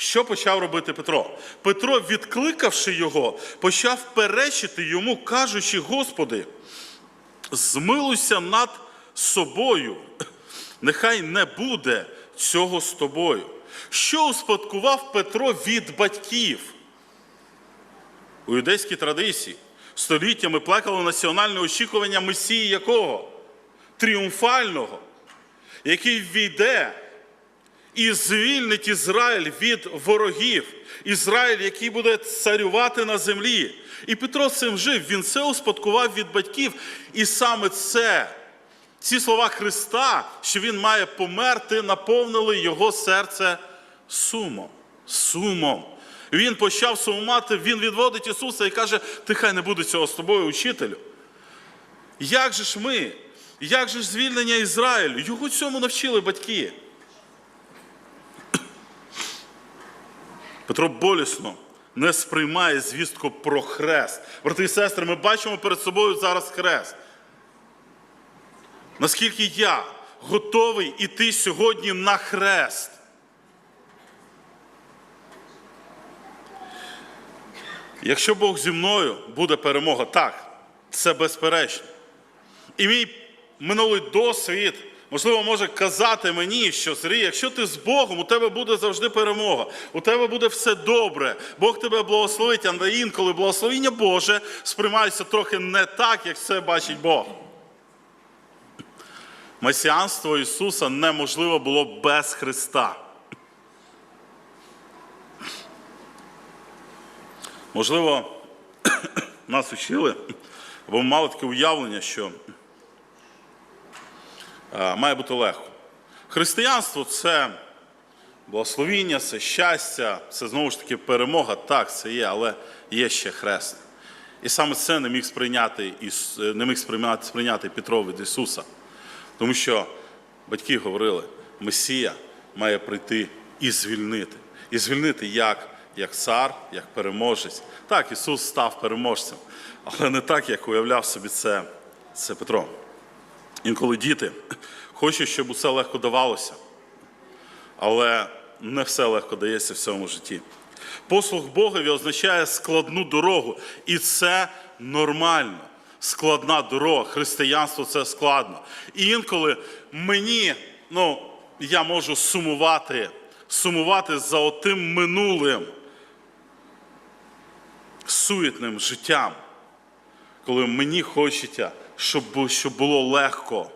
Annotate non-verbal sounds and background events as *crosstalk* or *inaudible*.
Що почав робити Петро? Петро, відкликавши його, почав перечити йому, кажучи: Господи, змилуйся над собою, нехай не буде цього з тобою. Що успадкував Петро від батьків? У юдейській традиції століттями плекало національне очікування Месії якого? Тріумфального, який війде і звільнить Ізраїль від ворогів. Ізраїль, який буде царювати на землі. І Петро цим жив, він це успадкував від батьків. І саме це, ці слова Христа, що він має померти, наповнили його серце сумом. Сумом. Він почав сумувати, він відводить Ісуса і каже: Ти хай не буде цього з тобою, учителю. Як же ж ми? Як же ж звільнення Ізраїлю? Його цьому навчили батьки. Петро болісно не сприймає звістку про хрест. Брати і сестри, ми бачимо перед собою зараз хрест. Наскільки я готовий іти сьогодні на хрест? Якщо Бог зі мною буде перемога, так, це безперечно. І мій минулий досвід, можливо, може казати мені, що Сергій, якщо ти з Богом, у тебе буде завжди перемога, у тебе буде все добре, Бог тебе благословить, а інколи благословіння Боже сприймається трохи не так, як це бачить Бог. Месіанство Ісуса неможливо було без Христа. Можливо, *clears throat* нас учили, або мали таке уявлення, що має бути легко. Християнство це благословіння, це щастя, це знову ж таки перемога. Так, це є, але є ще хрест. І саме це не міг сприйняти, не міг сприйняти Петро від Ісуса. Тому що батьки говорили, Месія має прийти і звільнити. І звільнити як, як цар, як переможець. Так, Ісус став переможцем, але не так, як уявляв собі це, це Петро. Інколи діти хочуть, щоб усе легко давалося, але не все легко дається в цьому житті. Послуг Богові означає складну дорогу, і це нормально. Складна дорога. Християнство це складно. І інколи мені, ну, я можу сумувати, сумувати за отим минулим суетним життям, коли мені хочеться, щоб, бу- щоб було легко.